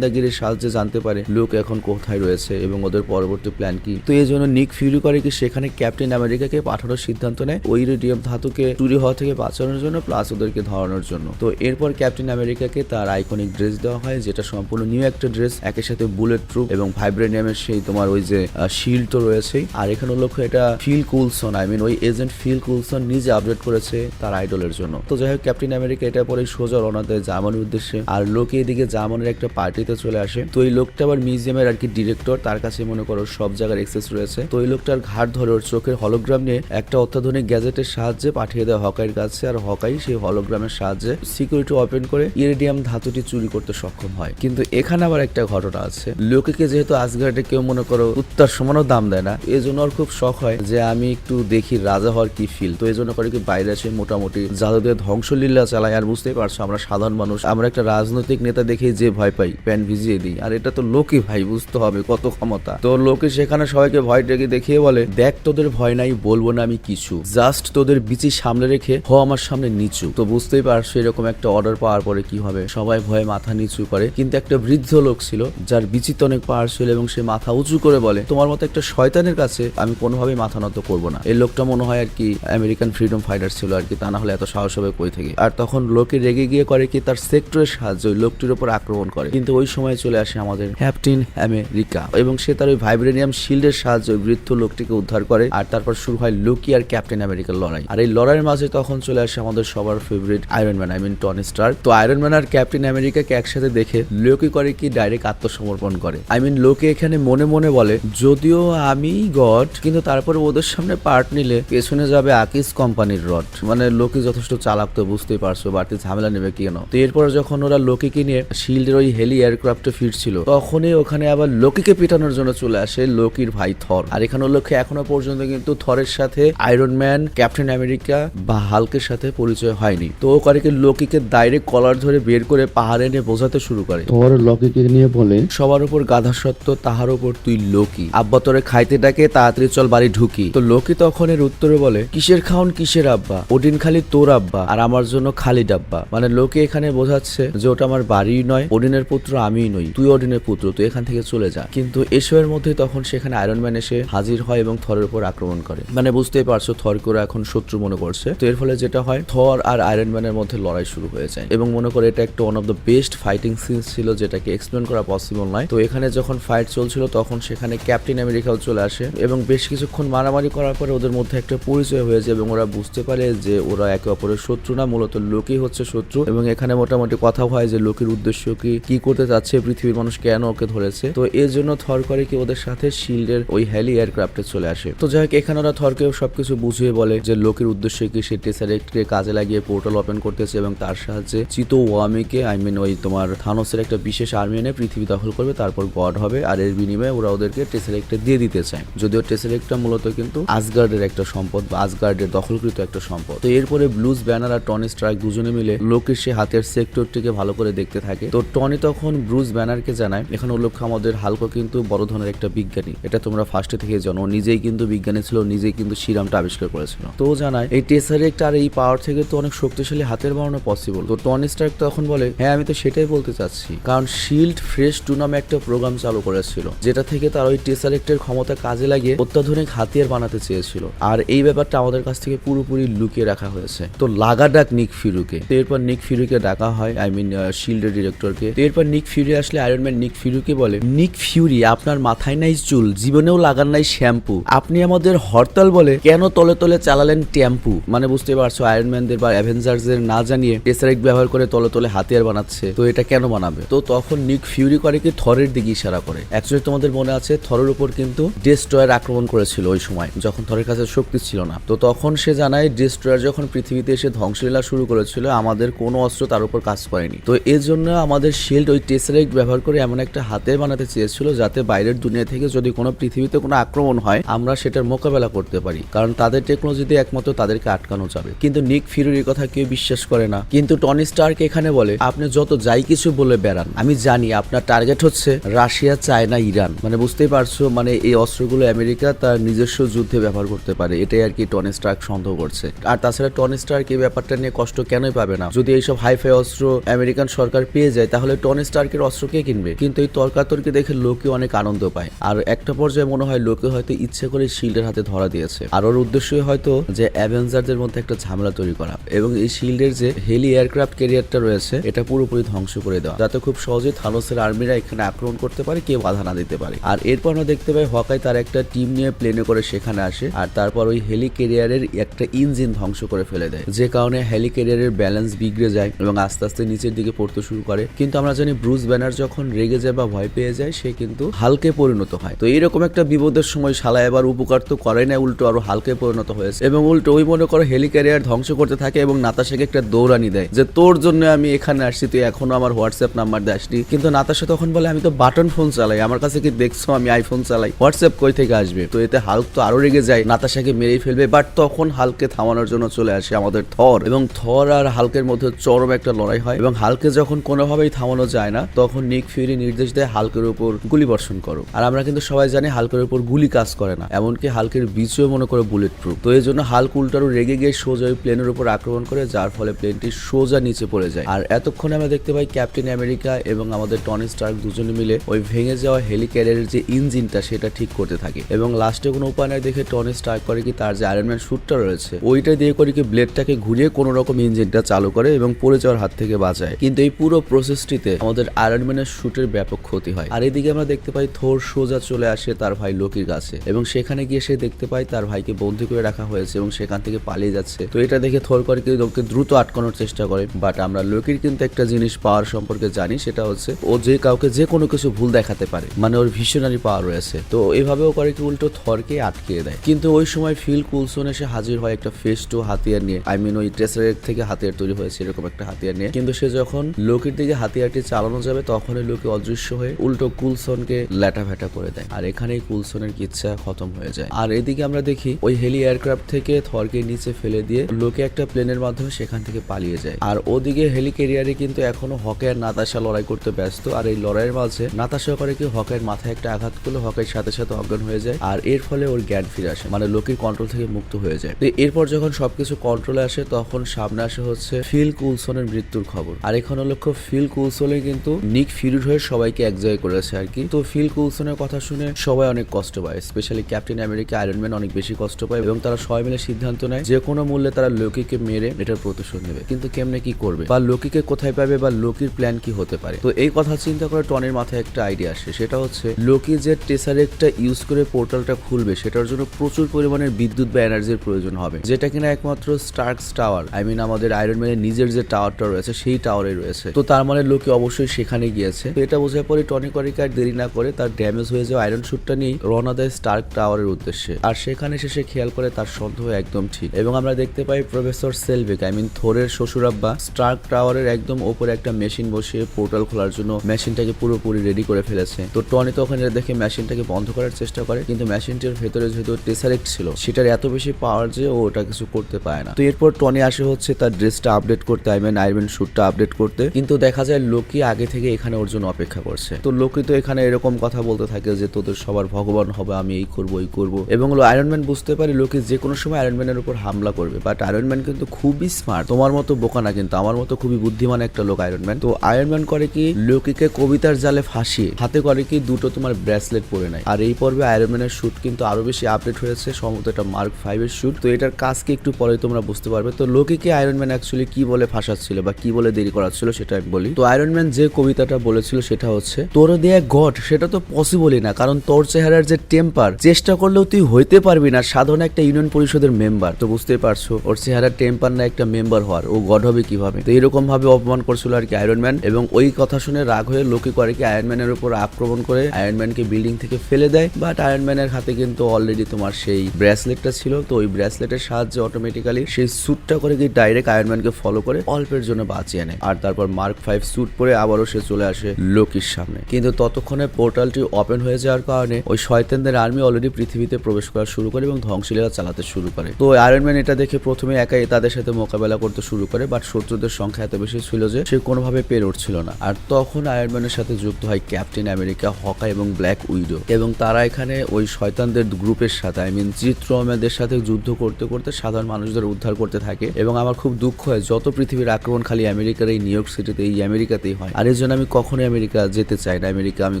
গোয়েন্দাগিরির সাহায্যে জানতে পারে লোক এখন কোথায় রয়েছে এবং ওদের পরবর্তী প্ল্যান কি। তো এই জন্য নিক ফিউরি করে কি সেখানে ক্যাপ্টেন আমেরিকাকে পাঠানোর সিদ্ধান্ত নেয়। ওই ইরেডিয়াম ধাতুকে চুরি হওয়া থেকে বাঁচানোর জন্য প্লাস ওদেরকে ধরানোর জন্য। তো এরপর ক্যাপ্টেন আমেরিকাকে তার আইকনিক ড্রেস দেওয়া হয়, যেটা সম্পূর্ণ নিউ একটা ড্রেস একের সাথে বুলেট প্রুফ এবং ভাইব্রেনিয়ামের সেই তোমার ওই যে শিল্ড তো রয়েছেই। আর এখানে লক্ষ্য এটা ফিল কুলসন আই মিন ওই এজেন্ট ফিল কুলসন নিজে আপডেট করেছে তার আইডলের জন্য। তো যাই হোক, ক্যাপ্টেন আমেরিকা এটা পরে সোজা রওনা দেয় জার্মানির উদ্দেশ্যে। আর লোকে এদিকে জার্মানির একটা পার্টিতে চলে আসে। তো এই লোকটা আবার মিউজিয়ামের আর কি ডিরেক্টর তার কাছে মনে করো সব জায়গার এক্সেস রয়েছে। তো এই লোকটার ঘাট ধরে ওর চোখের হলোগ্রাম নিয়ে একটা অত্যাধুনিক গ্যাজেটের সাহায্যে পাঠিয়ে দেয় হকাইয়ের কাছে। আর হকাই সেই হলোগ্রামের সাহায্যে সিকিউরিটি ওপেন করে ইরেডিয়াম ধাতুটি চুরি করতে সক্ষম হয়। কিন্তু এখানে আবার একটা ঘটনা আছে। লোকেকে যেহেতু আজগার্ডে কেউ মনে করো উত্তর সমানও দাম দেয় না এই জন্য ওর খুব শখ হয় যে আমি একটু দেখি রাজা হওয়ার কি ফিল তো এই জন্য করে কি বাইরে এসে মোটামুটি জাদুদের ধ্বংসলীলা চালায়। আর বুঝতেই পারছ, আমরা সাধারণ মানুষ, আমরা একটা রাজনৈতিক নেতা দেখে যে ভয় পাই। প্যান ভিজিয়ে দিই আর এটা তো লোকই ভাই, বুঝতে হবে কত ক্ষমতা। তো লোকে সেখানে সবাইকে ভয় ডেকে দেখিয়ে বলে, দেখ, তোদের ভয় নাই, বলব না আমি কিছু। জাস্ট তোদের বিচি সামনে রেখে হ, আমার সামনে নিচু। তো বুঝতেই পারছ এরকম একটা অর্ডার পাওয়ার পরে কি হবে? সবাই ভয়ে মাথা নিচু করে। কিন্তু একটা বৃদ্ধ লোক ছিল, যার বিচিত অনেক পাওয়ার ছিল এবং সে মাথা উঁচু করে বলে, তোমার মতো একটা শয়তানের কাছে আমি কোনোভাবেই মাথা নত করব না। এই লোকটা মনে হয় আর কি আমেরিকান ফ্রিডম ফাইটার ছিল আর কি, তা না হলে এত সাহস হবে কই থেকে? আর তখন লোকে রেগে গিয়ে করে কি, তার সেক্টরের সাহায্যে ওই লোকটির উপর আক্রমণ করে। কিন্তু ওই সময় চলে আসে আমাদের ক্যাপ্টেন আমেরিকা। এবং সে তার ওই ভাইব্রেনিয়াম শিল্ডের সাহায্যে বৃদ্ধ লোকটিকে উদ্ধার করে আর তারপর শুরু হয় লোকি আর ক্যাপ্টেন আমেরিকার লড়াই। আর এই লড়াইয়ের মাঝে তখন চলে আসে আমাদের সবার favourite iron man I mean Tony Stark তো আয়রন ম্যান আর ক্যাপ্টেন আমেরিকাকে একসাথে দেখে লোকি করে কি ডাইরেক্ট আত্মসমর্পণ করে। আই মিন লোকে এখানে মনে মনে বলে, যদিও আমি গড, কিন্তু তারপরে ওদের সামনে পার্ট নিলে পেছনে যাবে আকিস কোম্পানির রড মানে লোকে যথেষ্ট চালাক তো বুঝতেই পারছ, বাড়তি ঝামেলা নেবে কেন? তো এরপর যখন ওরা লোকিকে নিয়ে শিল্ডের ওই হেলি এয়ারক্রাফটে ফিরছিল তখনই ওখানে আবার লোকিকে পিটানোর জন্য চলে আসে লোকির ভাই থর। আর এখানে লক্ষ্যে এখনও পর্যন্ত কিন্তু থরের সাথে আয়রন ম্যান ক্যাপ্টেন আমেরিকা বা হালকের সাথে পরিচয় হয়নি। তো ও করে কি লোকিকে ডাইরেক্ট কলার ধরে বের করে পাহাড়ে এনে বোঝাতে শুরু করে। থর লকিকে নিয়ে বলে সবার উপর গাধা সত্য তাহার উপর তুই লোকি আব্বা তোরে খাইতে ডাকে তাড়াতাড়ি চল বাড়ি ঢুকি। তো লোকি তখন এর উত্তরে বলে কিসের খাওন কিসের আব্বা? ওদিন খালি তোর আব্বা আর আমার জন্য খালি ডাব্বা মানে লোকে এখানে বোঝাচ্ছে যে ওটা আমার বাড়ি নয় ওডিনের পুত্র আমিই নই। তুই ওডিনের পুত্র, তুই এখান থেকে চলে যা। কিন্তু এসবের মধ্যে তখন সেখানে আয়রন ম্যান এসে হাজির হয় এবং থরের উপর আক্রমণ করে। মানে বুঝতেই পারছ থরকে ওরা এখন শত্রু মনে করছে। তো এর ফলে যেটা হয়, থর আর আয়রন ম্যানের মধ্যে লড়াই শুরু হয়ে যায়। এবং মনে করে এটা একটা one of the best fighting scenes ছিল, যেটাকে এক্সপ্লেন করা পসিবল নয়। তো এখানে যখন ফাইট চলছিল, তখন সেখানে ক্যাপ্টেন আমেরিকাও চলে আসে। এবং বেশ কিছুক্ষণ মারামারি করার পরে ওদের মধ্যে একটা পরিচয় হয়ে যায় এবং ওরা বুঝতে পারে যে ওরা একে অপরের শত্রু না, মূলত লোকই হচ্ছে শত্রু। এবং এখানে মোটামুটি কথা হয় যে লোকের উদ্দেশ্য কি কি করতে চাচ্ছে পৃথিবীর মানুষ কেন ওকে ধরেছে? তো এর জন্য থর করে কি ওদের সাথে শিল্ডের ওই হেলি এয়ারক্রাফটে চলে আসে? তো যাই হোক, এখানে ওরা থরকেও সবকিছু বুঝিয়ে বলে যে লোকের উদ্দেশ্য কি সে টেসারেক্টকে কাজে লাগিয়ে পোর্টাল ওপেন করতেছে এবং তার সাহায্যে চিতো ওয়ামিকে আই মিন ওই তোমার থানোসের একটা বিশেষ আর্মি এনে পৃথিবী দখল করবে, তারপর গড হবে, আর এর বিনিময়ে ওরা ওদেরকে টেসারেক্টে দিয়ে দিতে চায়। যদিও টেসারেক্টটা মূলত কিন্তু আজগার্ডের একটা সম্পদ বা আজগার্ডের দখলকৃত একটা সম্পদ। তো এরপরে ব্লুজ, ব্যানার আর টনি স্ট্রাইক দুজনে মিলে লোকের সে হাতের সেক্টরটিকে ভালো করে দেখতে থাকে। তো টনি তখন ব্রুজ ব্যানারকে জানায়, এখানে উল্লেখ্য আমাদের হালকো কিন্তু বড় ধরনের একটা বিজ্ঞানী। এটা তোমরা ফার্স্টে থেকে জানো। নিজেই কিন্তু বিজ্ঞানী ছিল, নিজেই কিন্তু সিরামটা আবিষ্কার করেছিল। তো জানায়, এই টেসারেক্ট আর এই পাওয়ার থেকে তো অনেক শক্তিশালী হাতের বানানো পসিবল তো টনি স্টার্ক তখন বলে হ্যাঁ আমি তো সেটাই বলতে চাচ্ছি। কারণ শিল্ড ফ্রেশ টু নামে একটা প্রোগ্রাম চালু করেছিল, যেটা থেকে তার ওই টেসারেক্টের ক্ষমতা কাজে লাগিয়ে অত্যাধুনিক হাতিয়ার বানাতে চেয়েছিল। আর এই ব্যাপারটা আমাদের কাছ থেকে পুরোপুরি লুকিয়ে রাখা হয়েছে। তো লাগা ডাক নিক ফিরুকে। এরপর নিক ফিরুকে ডাকা হয় আই মিন শিল্ডের ডিরেক্টরকে তো এরপর নিক ফিউরি আসলে আয়রন ম্যান নিক ফিউরিকে বলে নিক ফিউরি আপনার মাথায় নাই চুল, জীবনেও লাগান নাই শ্যাম্পু। আপনি আমাদের হরতাল বলে কেন তলে তলে চালালেন ট্যাম্পু? মানে বুঝতে পারছ আয়রন ম্যানদের বা অ্যাভেঞ্জার্সদের না জানিয়ে টেসারেক ব্যবহার করে তলে তলে হাতিয়ার বানাচ্ছে। তো এটা কেন বানাবে? তো তখন নিক ফিউরি করে কি থরের দিকে ইশারা করে? অ্যাকচুয়ালি তোমাদের মনে আছে, থরের উপর কিন্তু ডেস্ট্রয়ার আক্রমণ করেছিল ওই সময়, যখন থরের কাছে শক্তি ছিল না। তো তখন সে জানায় ডেস্ট্রয়ার যখন পৃথিবীতে এসে ধ্বংসলীলা শুরু করেছিল, আমাদের কোনো অস্ত্র তার উপর কাজ করেনি। তো এর জন্য আমাদের শিল্ড ওই টেসারেক ইন্টালেক্ট ব্যবহার করে এমন একটা হাতের বানাতে চেয়েছিল যাতে বাইরের দুনিয়া থেকে যদি কোনো পৃথিবীতে কোনো আক্রমণ হয়, আমরা সেটার মোকাবেলা করতে পারি। কারণ তাদের টেকনোলজি দিয়ে একমাত্র তাদেরকে আটকানো যাবে। কিন্তু নিক ফিউরির কথা কেউ বিশ্বাস করে না। কিন্তু টনি স্টার্ক এখানে বলে, আপনি যত যাই কিছু বলে বেড়ান, আমি জানি আপনার টার্গেট হচ্ছে রাশিয়া, চায়না, ইরান। মানে বুঝতেই পারছ মানে এই অস্ত্রগুলো আমেরিকা তার নিজস্ব যুদ্ধে ব্যবহার করতে পারে। এটাই আর কি টনি স্টার্ক সন্দেহ করছে। আর তাছাড়া টনি স্টার্ক এই ব্যাপারটা নিয়ে কষ্ট কেনই পাবে না। যদি এইসব হাইফাই অস্ত্র আমেরিকান সরকার পেয়ে যায়, তাহলে টনি স্টার্কের অস্ত্র কে কিনবে। কিন্তু এই তর্কাতর্কি দেখে লোকে অনেক আনন্দ পায়। আর একটা পর্যায়ে মনে হয় লোকে হয়তো ইচ্ছে করে শিল্ডের হাতে ধরা দিয়েছে। আর ওর উদ্দেশ্যই হয়তো যে অ্যাভেঞ্জারদের মধ্যে একটা ঝামেলা তৈরি করা। এবং এই শিল্ডের যে হেলি এয়ারক্রাফট ক্যারিয়ারটা রয়েছে, এটা পুরোপুরি ধ্বংস করে দেওয়া। যাতে খুব সহজে থানোসের আর্মিরা এখানে আক্রমণ করতে পারে, কেউ বাধা না দিতে পারে। আর এরপর আমরা দেখতে পাই হকাই তার একটা টিম নিয়ে প্লেনে করে সেখানে আসে। আর তারপর ওই হেলি ক্যারিয়ারের একটা ইঞ্জিন ধ্বংস করে ফেলে দেয়। যে কারণে হেলি ক্যারিয়ারের ব্যালেন্স বিগড়ে যায় এবং আস্তে আস্তে নিচের দিকে পড়তে শুরু করে। কিন্তু আমরা জানি ব্রুস ব্যানার যখন রেগে যায় বা ভয় পেয়ে যায়, সে কিন্তু হালকে পরিণত হয়। তো এইরকম একটা বিপদের সময় শালা এবার উপকার তো করে না উল্টো আরও হালকে পরিণত হয়েছে। এবং উল্টো ওই মনে করো হেলি ক্যারিয়ার ধ্বংস করতে থাকে এবং নাতাশাকে একটা দৌড়ানি দেয় যে, তোর জন্য আমি এখানে আসছি, তুই এখনও আমার হোয়াটসঅ্যাপ নাম্বার আসলি। কিন্তু নাতাশা তখন বলে, আমি তো বাটন ফোন চালাই, আমার কাছে কি দেখছ, আমি আইফোন চালাই হোয়াটসঅ্যাপ কই থেকে আসবে? তো এতে হাল্ক তো আরও রেগে যায়, নাতাশাকে মেরেই ফেলবে বাট তখন হালকে থামানোর জন্য চলে আসে আমাদের থর এবং থর আর হালকের মধ্যে চরম একটা লড়াই হয়, এবং হালকে যখন কোনোভাবেই থামানো যায় না, তখন নিক ফিউরি নির্দেশ দেয় হালকের উপর গুলি বর্ষণ করো। আর আমরা কিন্তু সবাই জানি হালকের উপর গুলি কাজ করে না। এমনকি হালকের বীজও মনে করে বুলেট প্রুফ তো এই জন্য হালক উল্টারও রেগে গিয়ে সোজা ওই প্লেনের উপর আক্রমণ করে, যার ফলে প্লেনটি সোজা নিচে পড়ে যায়। আর এতক্ষণে আমরা দেখতে পাই ক্যাপ্টেন আমেরিকা এবং আমাদের টনি স্টার্ক দুজনে মিলে ওই ভেঙে যাওয়া হেলি ক্যারিয়ারের যে ইঞ্জিনটা সেটা ঠিক করতে থাকে। এবং লাস্টে কোনো উপায় নাই দেখে টনি স্টার্ক করে কি তার যে আয়রনম্যান শুটটা রয়েছে, ওইটা দিয়ে করে কি ব্লেডটাকে ঘুরিয়ে কোনো রকম ইঞ্জিনটা চালু করে এবং পড়ে যাওয়ার হাত থেকে বাঁচায়। কিন্তু এই পুরো প্রসেসটিতে আমাদের আয়রনম্যানের শুটের ব্যাপক ক্ষতি হয়। আর এদিকে আমরা দেখতে পাই থোর সোজা চলে আসে তার ভাই লোকির কাছে। এবং সেখানে গিয়ে সে দেখতে পায় তার ভাইকে বন্দি করে রাখা হয়েছে এবং সেখান থেকে পালিয়ে যাচ্ছে। তো এটা দেখে থোর করে কি ওকে দ্রুত আটকানোর চেষ্টা করে। বাট আমরা লোকির কিন্তু একটা জিনিস পাওয়ার সম্পর্কে জানি, সেটা হচ্ছে ও যে কাউকে যে কোনো কিছু ভুল দেখাতে পারে। মানে ওর ভিশনারি পাওয়ার রয়েছে। তো এভাবেও করে কি উল্টো থরকে আটকে দেয়। কিন্তু ওই সময় ফিল কুলসন এসে হাজির হয় একটা ফেস টু হাতিয়ার নিয়ে। আই মিন ওই ট্রেসারের থেকে হাতিয়ার তৈরি হয়েছে, এরকম একটা হাতিয়ার নিয়ে। কিন্তু সে যখন লোকের দিকে হাতিয়ারটি চালানো যাবে তখনই লোকে অদৃশ্য হয়ে উল্টো কুলসনকে ল্যাটা ভ্যাটা করে দেয়। আর এখানেই কুলসনের কিচ্ছা খতম হয়ে যায়। আর এদিকে আমরা দেখি ওই হেলি এয়ারক্রাফট থেকে থরকে নিচে ফেলে দিয়ে লোকে একটা প্লেনের মাধ্যমে সেখান থেকে পালিয়ে যায়। আর ওদিকে হেলি ক্যারিয়ারে কিন্তু এখনও হকে আর নাতাশা লড়াই করতে ব্যস্ত। আর এই লড়াইয়ের মাঝে নাতাশা করে কি হকের মাথায় একটা আঘাত করলে হকের সাথে সাথে অজ্ঞান হয়ে যায়। আর এর ফলে ওর জ্ঞান ফিরে আসে মানে লোকের কন্ট্রোল থেকে মুক্ত হয়ে যায়। তো এরপর যখন সবকিছু কন্ট্রোলে আসে, তখন সামনে আসে হচ্ছে ফিল কুলসনের মৃত্যুর খবর। আর এখানে লক্ষ্য ফিল কুলসনে কিন্তু নিক ফিরুর হয়ে সবাইকে এক জায়গায় করেছে আর কি। তো ফিল কুলসনের কথা শুনে সবাই অনেক কষ্ট পায় specially captain America iron man অনেক বেশি কষ্ট পায় এবং তারা সবাই মিলে সিদ্ধান্ত নেয় যে কোনো মূল্যে তারা লোকিকে মেরে এটার প্রতিশোধ নেবে। কিন্তু কেমনে কি করবে? বা লোকিকে কোথায় পাবে বা লোকির প্ল্যান কি হতে পারে? তো এই কথা চিন্তা করে টনের মাথায় একটা আইডিয়া আসে, সেটা হচ্ছে লোকি যে টেসারেকটা ইউজ করে পোর্টালটা খুলবে, সেটার জন্য প্রচুর পরিমাণের বিদ্যুৎ বা এনার্জির প্রয়োজন হবে। যেটা কিনা একমাত্র স্টার্কস টাওয়ার আই মিন আমাদের আয়রন ম্যানের নিজের যে টাওয়ারটা রয়েছে, সেই টাওয়ারে রয়েছে। তো তার মানে লোকে অবশ্যই সেখানে গিয়েছে। তো এটা বোঝার পরে টনি করিকার দেরি না করে তার ড্যামেজ হয়ে যাওয়া আয়রন শুটটা নিয়ে রওনা দেয় স্টার্ক টাওয়ারের উদ্দেশ্যে। আর সেখানে এসে সে খেয়াল করে তার সন্দেহ একদম ঠিক। এবং আমরা দেখতে পাই প্রফেসর সেলভিক আই মিন থোরের শ্বশুরাব্বা স্টার্ক টাওয়ারের একদম ওপরে একটা মেশিন বসিয়ে পোর্টাল খোলার জন্য মেশিনটাকে পুরোপুরি রেডি করে ফেলেছে। তো টনি তখন এটা দেখে মেশিনটাকে বন্ধ করার চেষ্টা করে, কিন্তু মেশিনটির ভেতরে যেহেতু টেসারেক্ট ছিল, সেটার এত বেশি পাওয়ার যে ও ওটা কিছু করতে পারে না। তো এরপর টনি আসে হচ্ছে তার ড্রেসটা আপডেট করতে আই মিন আইরন শুটটা আপডেট করতে। কিন্তু দেখা যায় লোকি আগে থেকে এখানে ওর জন্য অপেক্ষা করছে। তো লোকি তো এখানে এরকম কথা বলতে থাকে যে, তোদের সবার ভগবান হবে, আমি এই করব এই করব। এবং আয়রন ম্যান বুঝতে পারে লোকে যে কোনো সময় আয়রন ম্যানের উপর হামলা করবে। বাট আয়রন ম্যান কিন্তু খুবই স্মার্ট তোমার মতো বোকা না কিন্তু, আমার মতো খুবই বুদ্ধিমান একটা লোক আয়রন ম্যান তো আয়রন ম্যান করে কি, লোকিকে কবিতার জালে ফাঁসিয়ে, হাতে করে কি দুটো তোমার ব্রেসলেট পরে নেয়। আর এই পর্বে আয়রন ম্যানের শুট কিন্তু আরও বেশি আপডেট হয়েছে, সম্ভবত এটা মার্ক ফাইভ এর শুট তো এটার কাজকে একটু পরে তোমরা বুঝতে পারবে। তো লোকিকে আয়রন ম্যান অ্যাকচুয়ালি কি বলে ফাঁসাচ্ছিল বা কি বলে দেরি করাচ্ছিল সেটা বলি। তো আয়রন যে যে কবিতাটা বলেছিল সেটা হচ্ছে, তোর দেয়া গড, সেটা তো পসিবলই না, কারণ তোর চেহারার যে টেম্পার চেষ্টা করলেও তুই হইতে পারবি না সাধারণ একটা ইউনিয়ন পরিষদের মেম্বার তো বুঝতেই পারছ, ওর চেহারার টেম্পার না একটা মেম্বার হওয়ার, ও গড হবে কীভাবে? তো এরকম ভাবে অপমান করছিল আর কি আয়রন ম্যান এবং ওই কথা শুনে রাগ হয়ে লোকে করে কি আয়রন ম্যানের উপর আক্রমণ করে আয়রন ম্যানকে বিল্ডিং থেকে ফেলে দেয় বাট আয়রন ম্যানের হাতে কিন্তু অলরেডি তোমার সেই ব্রেসলেটটা ছিল, তো ওই ব্রেসলেটের সাহায্যে অটোমেটিক্যালি সেই স্যুটটা করে কি ডাইরেক্ট আয়রন ম্যানকে ফলো করে অল্পের জন্য বাঁচিয়ে নেয়। আর তারপর মার্ক ফাইভ স্যুট পরে আবারও সে চলে আসে লোকির সামনে। কিন্তু ততক্ষণে পোর্টালটি ওপেন হয়ে যাওয়ার কারণে ওই শয়তানদের আর্মি অলরেডি পৃথিবীতে প্রবেশ করা শুরু করে এবং ধ্বংসলীলা চালাতে শুরু করে। তো আয়রন ম্যান এটা দেখে প্রথমে একাই তাদের সাথে মোকাবেলা করতে শুরু করে বাট শত্রুদের সংখ্যা এত বেশি ছিল যে সে কোনোভাবে পেরে উঠছিল না। আর তখন আয়রন ম্যানের সাথে যুক্ত হয় ক্যাপ্টেন আমেরিকা হকা এবং ব্ল্যাক উইডো এবং তারা এখানে ওই শয়তানদের গ্রুপের সাথে আই মিন চিত্র আহমেদের সাথে যুদ্ধ করতে করতে সাধারণ মানুষদের উদ্ধার করতে থাকে। এবং আমার খুব দুঃখ হয়, যত পৃথিবীর আক্রমণ খালি আমেরিকার এই নিউ ইয়র্ক সিটিতে এই আমেরিকাতেই হয়। আর এর জন্য আমি কখনোই আমেরিকা যেতে চাই না। আমেরিকা আমি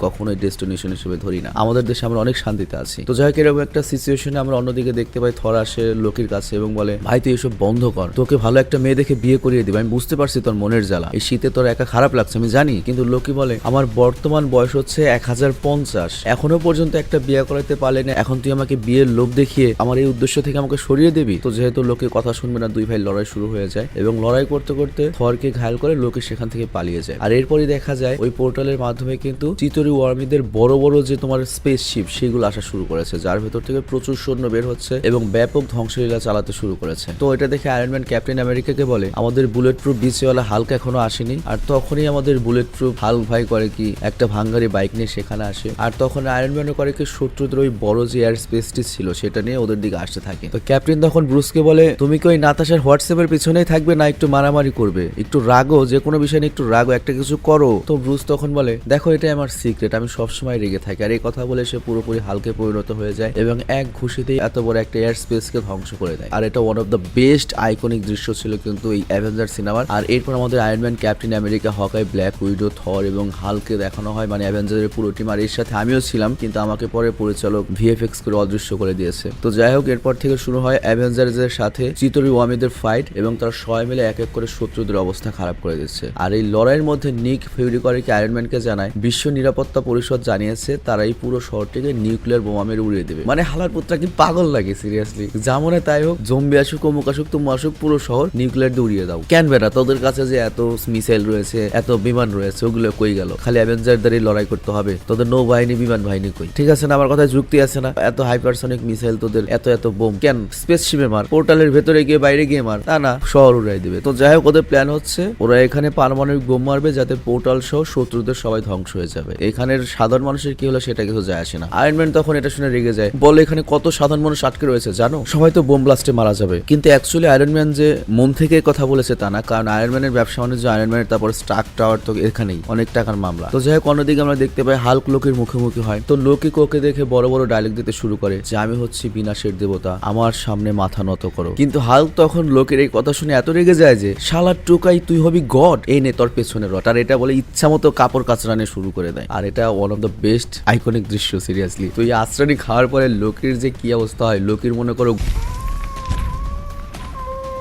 কখনোই ডেস্টিনেশন হিসেবে ধরি না। আমাদের দেশে আমরা অনেক শান্তিতে আছি। তো যাই এরকম একটা সিচুয়েশনে আমরা অন্যদিকে দেখতে পাই থর আসে লোকের কাছে এবং বলে, ভাই, তুই এসব বন্ধ কর। তোকে ভালো একটা মেয়ে দেখে বিয়ে করিয়ে দিবে। আমি বুঝতে পারছি তোর মনের জ্বালা। এই শীতে তোর একা খারাপ লাগছে, আমি জানি। কিন্তু লোকে বলে, আমার বর্তমান বয়স হচ্ছে এক হাজার পঞ্চাশ। এখনও পর্যন্ত একটা বিয়ে করাতে পারলে না। এখন তুই আমাকে বিয়ের লোভ দেখিয়ে আমার এই উদ্দেশ্য থেকে আমাকে সরিয়ে দিবি? তো যেহেতু লোকে কথা শুনবে না, দুই ভাই লড়াই শুরু হয়ে যায় এবং লড়াই করতে করতে থরকে ঘায়াল করে লোকে সেখান থেকে পালিয়ে যায়। আর এরপরই দেখা যায়, ওই পোর্টালের মাধ্যমে কিন্তু চিতরি ওয়ার্মিদের বড় বড় যে তোমার স্পেস শিপ সেগুলো আসা শুরু করেছে, যার ভেতর থেকে প্রচুর সৈন্য বের হচ্ছে এবং ব্যাপক ধ্বংসলীলা চালাতে শুরু করেছে। তো এটা দেখে আয়রনম্যান ক্যাপ্টেন আমেরিকাকে বলে, আমাদের বুলেট প্রুফ বিচওয়ালা হালকা এখনও আসেনি। আর তখনই আমাদের বুলেট প্রুফ হাল্ক ভাই করে কি, একটা ভাঙ্গারি বাইক নিয়ে সেখানে আসে। আর তখন আয়রনম্যানও করে কি, শত্রুদের ওই বড় যে এয়ার স্পেসটি ছিল, সেটা নিয়ে ওদের দিকে আসতে থাকে। তো ক্যাপ্টেন তখন ব্রুসকে বলে, তুমি কি ওই নাতাশার হোয়াটসঅ্যাপের পিছনেই থাকবে না একটু মারামারি করবে? একটু রাগো যে কোনো বিষয় নিয়ে একটু রাগো একটা কিছু করো। তো ব্রুস তখন বলে, দেখো, এটাই আমার সিক্রেট আমি সবসময় রেগে থাকি। আর এই কথা বলে সে পুরোপুরি হালকে পরিণত হয়ে যায় এবং এক ঘুষিতেই এত বড় একটা এয়ার স্পেসকে ধ্বংস করে দেয়। আর এটা one of the best iconic দৃশ্য ছিল কিন্তু এই অ্যাভেঞ্জার সিনেমার আর এরপর আমাদের Iron Man captain America Hawkeye black widow Thor এবং হালকে দেখানো হয় মানে অ্যাভেঞ্জারের পুরো টিম আর এর সাথে আমিও ছিলাম, কিন্তু আমাকে পরে পরিচালক ভিএফএক্স করে অদৃশ্য করে দিয়েছে। তো যাই হোক, এরপর থেকে শুরু হয় অ্যাভেঞ্জার্সের সাথে চিতরি ওয়ামিদের ফাইট এবং তারা সবাই মিলে এক এক করে শত্রুদের অবস্থা খারাপ করে দিচ্ছে। আর এই লড়াইয়ের মধ্যে নিক ফিউরি করে আয়রনম্যানকে জানায়, বিশ্ব নিরাপত্তা পরিষদ জানিয়েছে তারা এই পুরো শহরটিকে নিউক্লিয়ার বোমা মেরে উড়িয়ে দেবে। মানে হালার পুত্রা, কি পাগল লাগে সিরিয়াসলি যেমন তাই হোক, জম্বি আসুক, অমুক আসুক তুমু আসুক, পুরো শহর নিউক্লিয়ার দিয়ে উড়িয়ে দাও। কেন বেটা, তোদের কাছে যে এত মিসাইল রয়েছে, এত বিমান রয়েছে, ওগুলো কই গেল? খালি অ্যাভেঞ্জারদেরই লড়াই করতে হবে, তোদের নৌবাহিনী, বিমান বাহিনী কই? ঠিক আছে না, আমার কথায় যুক্তি আছে না। এত হাইপারসনিক মিসাইল তোদের, এত এত বোম। কেন? স্পেস শিপে মার পোর্টালের ভেতরে গিয়ে, বাইরে গিয়ে মার। তা না, শহর উড়াই দিবে। তো যাই হোক, ওদের প্ল্যান হচ্ছে, ওরা এখানে পারমাণবিক বোম মারবে যাতে পোর্টাল সহ শত্রুদের সবাই ধ্বংস হয়ে যাবে। এখানের সাধারণ মানুষের কি হলো সেটা কিছু যায় আসে না। আয়রনম্যান তখন এটা শুনে রেগে যায়। বলে এখানে কত সাধারণ মানুষ আটকে রয়েছে, জানো? সবাই তো বোম ব্লাস্টে মারা যাবে। কিন্তু অ্যাকচুয়ালি আয়রনম্যান যে মন থেকে কথা বলেছে তা না, কারণ আয়রনম্যানের ব্যবসা বাণিজ্য আয়রনম্যানের তারপর স্টাক টাওয়ার তো এখানেই, অনেক টাকার মামলা। তো যাই হোক, অন্যদিকে আমরা দেখতে পাই হাল্ক লোকের মুখোমুখি হয়। তো লোকে কোকে দেখে বড় বড় ডায়লগ দিতে শুরু করে যে, আমি হচ্ছি বিনাশের দেবতা, আমার সামনে মাথা নত করো। কিন্তু হাল্ক তখন লোকের এই কথা শুনে এত রেগে যায় যে শালার টোকাই, তুই হবি গড, এই নে তোর পেছনে রট আর এটা বলে ইচ্ছা মতো কাপড় কাচড়ানো শুরু করে দেয়। আর এটা one of the best iconic দৃশ্য সিরিয়াসলি তো এই আশ্রানি খাওয়ার পরে লোকের যে কি অবস্থা হয়, লোকের মনে করো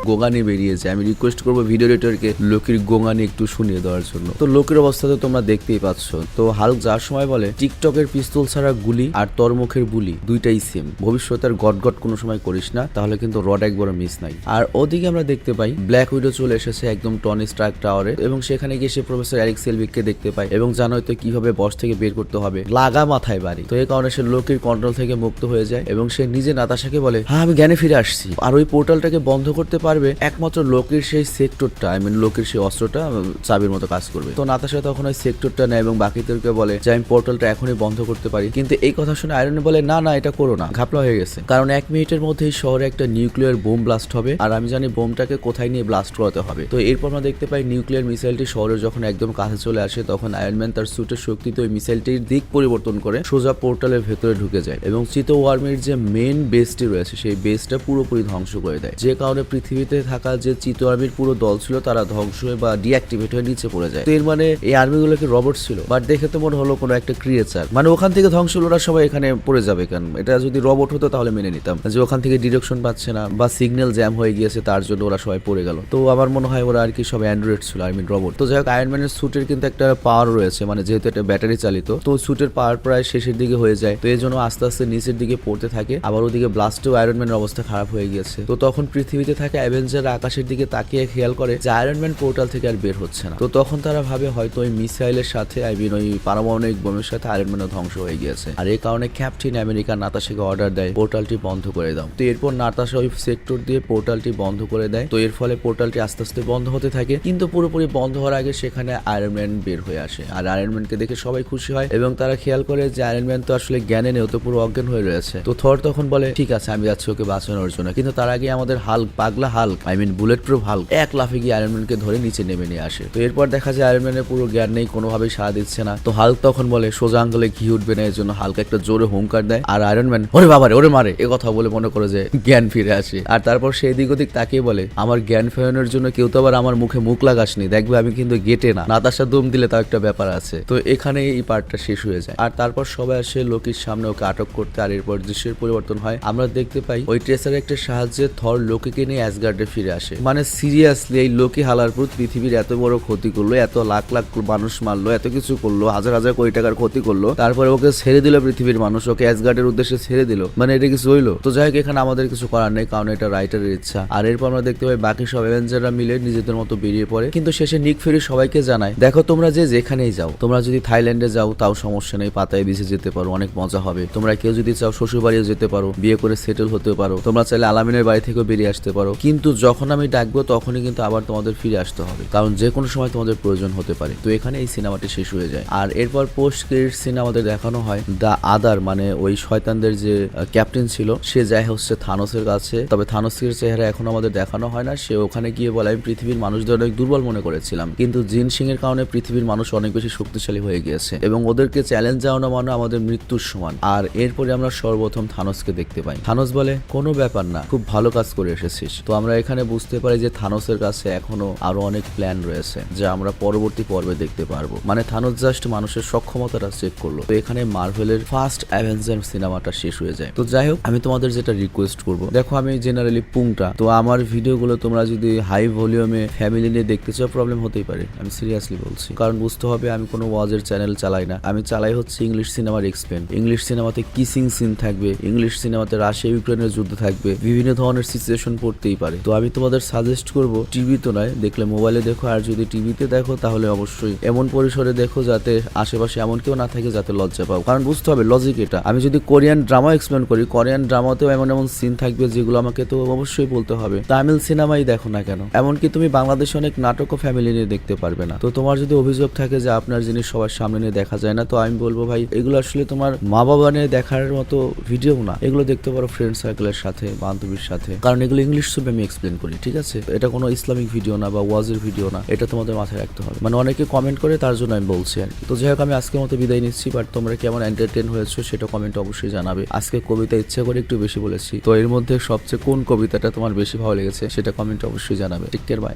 গোগানি বেরিয়েছে। আমি রিকোয়েস্ট করব ভিডিও এডিটরকে লোকের গোগানি একটু শুনিয়ে দেওয়ার জন্য। তো লোকের অবস্থা তো তোমরা দেখতেই পাচ্ছ। তো হাল্ক যার সময় বলে, টিকটকের পিস্তল ছাড়া গুলি আর তোর মুখের বুলি, দুইটাই সেম ভবিষ্যতে আর গট গট কোনো সময় করিস না, তাহলে কিন্তু রড একবার মিস নাই। আর ওদিকে আমরা দেখতে পাই ব্ল্যাক উইডো চলে এসেছে একদম টনি স্ট্রাক টাওয়ারে এবং সেখানে গিয়ে সে প্রফেসর এরিক সেলভিককে দেখতে পায় এবং জানো তো কীভাবে বস থেকে বের করতে হবে। লাগা মাথায় বাড়ি। তো এই কারণে সে লোকের কন্ট্রোল থেকে মুক্ত হয়ে যায় এবং সে নিজে নাতাশাকে বলে হ্যাঁ আমি জ্ঞানে ফিরে আসছি। আর ওই পোর্টালটাকে বন্ধ করতে পারবে একমাত্র লোকের সেই সেক্টরটা আই মিন লোকের সেই অস্ত্রটা চাবির মতো কাজ করবে। তো নাতাশা তখন ওই সেক্টরটা নেয় এবং বাকিদেরকে বলে যে, আমি পোর্টালটা এখনই বন্ধ করতে পারি। কিন্তু এই কথা শুনে আয়রন বলে, না না, এটা করো না। ঘাপলা হয়ে গেছে। কারণ এক মিনিটের মধ্যেই শহরে একটা নিউক্লিয়ার বোম ব্লাস্ট হবে, আর আমি জানি বোমটাকে কোথায় নিয়ে ব্লাস্ট করাতে হবে। তো এরপর আমরা দেখতে পাই নিউক্লিয়ার মিসাইলটি শহরে যখন একদম কাছে চলে আসে, তখন আয়রনম্যান তার সুটের শক্তিতে ওই মিসাইলটির দিক পরিবর্তন করে সোজা পোর্টালের ভেতরে ঢুকে যায় এবং চিতো ওয়ার্মের যে মেন বেসটি রয়েছে, সেই বেসটা পুরোপুরি ধ্বংস করে দেয়। যে কারণে পৃথিবীতে থাকা যে চিতো আর্মির পুরো দল ছিল, তারা ধ্বংস হয়ে বা ডিঅ্যাক্টিভেট হয়ে নিচে পড়ে যায়। তো এর মানে এই আর্মিগুলোকে রবট ছিল? বাট দেখে তো মনে হলো কোনো একটা ক্রিয়েচার মানে ওখান থেকে ধ্বংস হলো ওরা সবাই এখানে পড়ে যাবে কেন? এটা যদি রবট হতো তাহলে মেনে নিতাম। যে ওখান থেকে ডিরেকশন পাচ্ছে না বা সিগন্যাল জ্যাম হয়ে গিয়েছে, তার জন্য ওরা সবাই পড়ে গেল। তো আমার মনে হয় ওরা আর কি সব অ্যান্ড্রয়েড ছিল আই মিন রবট তো যাই হোক আয়রনম্যানের স্যুটের কিন্তু একটা পাওয়ার রয়েছে। মানে যেহেতু এটা ব্যাটারি চালিত, তো স্যুটের পাওয়ার প্রায় শেষের দিকে হয়ে যায়। তো এই জন্য আস্তে আস্তে নিচের দিকে পড়তে থাকে। আবার ওদিকে ব্লাস্টেও আয়রনম্যানের অবস্থা খারাপ হয়ে গিয়েছে। তো তখন পৃথিবীতে থাকা অ্যাভেঞ্জার আকাশের দিকে তাকিয়ে খেয়াল করে যে আয়রন ম্যান পোর্টাল থেকে আর বের হচ্ছে না। তো তখন তারা ভাবে হয়তো ওই মিসাইলের সাথে আই মিন ওই পারমাণবিক বোমের সাথে আয়রন ম্যানও ধ্বংস হয়ে গিয়েছে। আর এই কারণে ক্যাপ্টেন আমেরিকা নাতাশাকে অর্ডার দেয় পোর্টালটি বন্ধ করে দাও। তো এরপর নাতাশা ওই সেক্টর দিয়ে পোর্টালটি বন্ধ করে দেয়। তো এর ফলে পোর্টালটি আস্তে আস্তে বন্ধ হতে থাকে। কিন্তু পুরোপুরি বন্ধ হওয়ার আগে সেখানে আয়রন ম্যান বের হয়ে আসে। আর আয়রন ম্যানকে দেখে সবাই খুশি হয় এবং তারা খেয়াল করে যে আয়রন ম্যান তো আসলে জ্ঞানে নেই তো পুরো অজ্ঞান হয়ে রয়েছে। তো থর তখন বলে, ঠিক আছে, আমি যাচ্ছি, ওকে বাঁচানোর জন্য। কিন্তু তার আগে আমাদের হাল পাগলা hulk I mean bullet proof hulk, এক লাফে গিয়ে আয়রন ম্যানকে ধরে নিচে নেমে নিয়ে আসে। তো এরপর দেখা যায় আয়রন ম্যানের পুরো জ্ঞান নেই, কোনোভাবেই সাড়া দিচ্ছে না। তো হাল্ক তখন বলে, সোজা আঙ্গলে ঘি উঠবে না এর জন্য হালকা একটা জোরে হুঙ্কার দেয়। আর আয়রন ম্যান ওরে বাবারে ওরে মারে এ কথা বলে মনে করে যে জ্ঞান ফিরে আসে। আর তারপর সেই দিক ওদিক তাকিয়ে বলে, আমার জ্ঞান ফেরানোর জন্য কেউ তো আবার আমার মুখে মুখ লাগাসনি, দেখবে আমি কিন্তু গেটে না। নাতাশা দম দিলে তাও একটা ব্যাপার আছে। তো এখানে এই পার্টটা শেষ হয়ে যায়। আর তারপর সবাই আসে লোকির সামনে ওকে আটক করতে, আর এরপর দৃশ্যের পরিবর্তন হয়। আমরা দেখতে পাই, ওই ট্রেসার একটা সাহায্যে থর লোকিকে নিয়ে অ্যাসগার্ডে ফিরে আসে। মানে সিরিয়াসলি এই লোকি হালারপুর পৃথিবীর এত বড় ক্ষতি করল, এত লাখ লাখ মানুষ মারলো, এত কিছু করল, হাজার হাজার কোটি টাকার ক্ষতি করল, তারপরে ওকে ছেড়ে দিল পৃথিবীর মানুষ, ওকে অ্যাসগার্ডের উদ্দেশ্যে ছেড়ে দিল। মানে এটা কিছু হইল তো যাই হোক, এখানে আমাদের কিছু করার নেই, কারণ এটা রাইটারের ইচ্ছা। আর এরপর আমরা দেখতে পাই বাকি সব অ্যাভেঞ্জাররা মিলে নিজেদের মতো বেরিয়ে পড়ে। কিন্তু শেষে নিক ফেরি সবাইকে জানায়, দেখো, তোমরা যে যেখানেই যাও, তোমরা যদি থাইল্যান্ডে যাও, তাও সমস্যা নেই, পাতায় বিছে যেতে পারো, অনেক মজা হবে। তোমরা কেউ যদি চাও শ্বশুর বাড়িও যেতে পারো, বিয়ে করে সেটেল হতে পারো। তোমরা চাইলে আলামিনের বাড়ি থেকেও বেরিয়ে আসতে পারো। কিন্তু যখন আমি ডাকবো, তখনই কিন্তু আবার তোমাদের ফিরে আসতে হবে। কারণ যে কোনো সময় তোমাদের প্রয়োজন হতে পারে। তো এখানে এই সিনেমাটি শেষ হয়ে যায়। আর এরপর পোস্ট ক্রেডিট সিন আমাদের দেখানো হয় দা আদার মানে ওই শয়তানদের যে ক্যাপ্টেন ছিল, সে যায় হচ্ছে থানোসের কাছে। তবে থানোসের চেহারা এখন আমাদের দেখানো হয় না। সে ওখানে গিয়ে বলে, আমি পৃথিবীর মানুষদের অনেক দুর্বল মনে করেছিলাম। কিন্তু জিন সিং এর কারণে পৃথিবীর মানুষ অনেক বেশি শক্তিশালী হয়ে গিয়েছে। এবং ওদেরকে চ্যালেঞ্জ জানানো মানে আমাদের মৃত্যুর সমান। আর এরপরে আমরা সর্বপ্রথম থানোসকে দেখতে পাই। থানোস বলে, কোনো ব্যাপার না। খুব ভালো কাজ করে এসেছিস। তো আমরা এখানে বুঝতে পারি যে থানোসের কাছে এখনও আরও অনেক প্ল্যান রয়েছে, যা আমরা পরবর্তী পর্বে দেখতে পারব। মানে থানোস জাস্ট মানুষের সক্ষমতাটা চেক করল। তো এখানে মার্ভেলের ফার্স্ট অ্যাভেঞ্জার সিনেমাটা শেষ হয়ে যায়। তো যাই হোক, আমি তোমাদের যেটা রিকোয়েস্ট করব, দেখো আমি জেনারেলি পুংটা, তো আমার ভিডিওগুলো তোমরা যদি হাই ভলিউমে ফ্যামিলি নিয়ে দেখতে চাও প্রবলেম হতেই পারে। আমি সিরিয়াসলি বলছি। কারণ বুঝতে হবে আমি কোনো ওয়াজের চ্যানেল চালাই না। আমি চালাই হচ্ছে ইংলিশ সিনেমার এক্সপেন ইংলিশ সিনেমাতে কিসিং সিন থাকবে ইংলিশ সিনেমাতে রাশিয়া ইউক্রেনের যুদ্ধ থাকবে, বিভিন্ন ধরনের সিচুয়েশন পড়তেই পারে। তো আমি তোমাদের সাজেস্ট করব টিভি তো নয়, দেখলে মোবাইলে দেখো, আর যদি টিভিতে দেখো তাহলে অবশ্যই এমন পরিসরে দেখো যাতে আশেপাশে এমন কেউ না থাকে যাতে লজ্জা পাও। কারণ বুঝতে হবে লজিক এটা। আমি যদি কোরিয়ান ড্রামা এক্সপ্লেন করি কোরিয়ান ড্রামাতেও এমন এমন সিন থাকবে যেগুলো আমাকে তো অবশ্যই বলতে হবে। তামিল সিনেমাই দেখো না কেন? এমনকি তুমি বাংলাদেশে অনেক নাটকও ফ্যামিলি নিয়ে দেখতে পারবে না। তো তোমার যদি অভিযোগ থাকে যে আপনার জিনিস সবার সামনে নিয়ে দেখা যায় না, তো আমি বলব ভাই, এগুলো আসলে তোমার মা বাবা নিয়ে দেখার মতো ভিডিও না। এগুলো দেখতে পারো ফ্রেন্ড সার্কেলের সাথে, বান্ধবীর সাথে। কারণ এগুলো ইংলিশ ছবি আমি এক্সপ্লেন করি, ঠিক আছে? এটা কোনো ইসলামিক ভিডিও না বা ওয়াজের ভিডিও না, এটা তোমাদের মাথায় রাখতে হবে। মানে অনেকে কমেন্ট করে, তার জন্য আমি বলছি আর কি। তো যাই হোক, আমি আজকের মতো বিদায় নিচ্ছি বাট তোমরা কেমন এন্টারটেন হয়েছো সেটা কমেন্ট অবশ্যই জানাবে। আজকে কবিতা ইচ্ছা করে একটু বেশি বলেছি। তো এর মধ্যে সবচেয়ে কোন কবিতাটা তোমার বেশি ভালো লেগেছে সেটা কমেন্ট অবশ্যই জানাবে। Take care bye